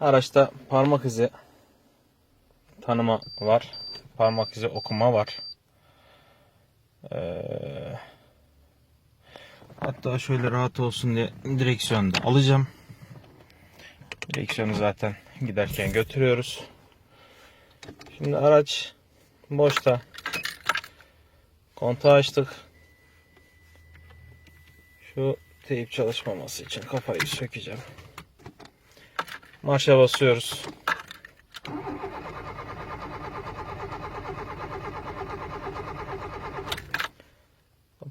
Araçta parmak izi tanıma var. Parmak izi okuma var. Ee, hatta şöyle rahat olsun diye direksiyonu da alacağım. Direksiyonu zaten giderken götürüyoruz. Şimdi araç boşta. Kontağı açtık. Şu teyip çalışmaması için kafayı sökeceğim. Marşa basıyoruz.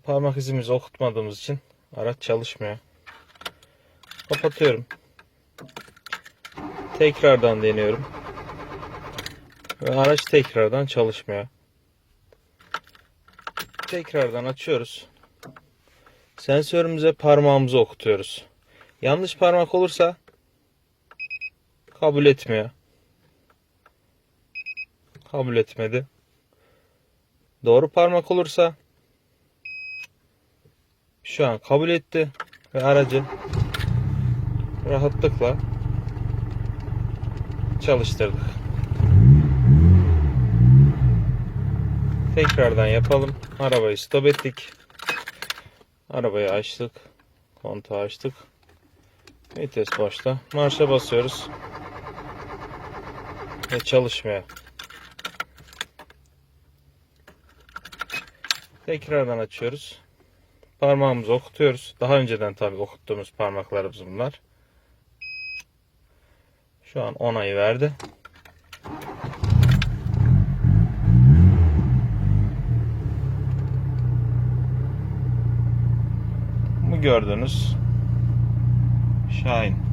Parmak izimizi okutmadığımız için araç çalışmıyor. Kapatıyorum. Tekrardan deniyorum. Ve araç tekrardan çalışmıyor. Tekrardan açıyoruz. Sensörümüze parmağımızı okutuyoruz. Yanlış parmak olursa kabul etmiyor. Kabul etmedi. Doğru parmak olursa şu an kabul etti ve aracı rahatlıkla çalıştırdık. Tekrardan yapalım. Arabayı stop ettik. Arabayı açtık. Kontağı açtık. Vites boşta. Marşa basıyoruz. Ve çalışmıyor. Tekrardan açıyoruz. Parmağımızı okutuyoruz. Daha önceden tabi okuttuğumuz parmaklarımız bunlar. Şu an onayı verdi. Bu gördüğünüz Şahin.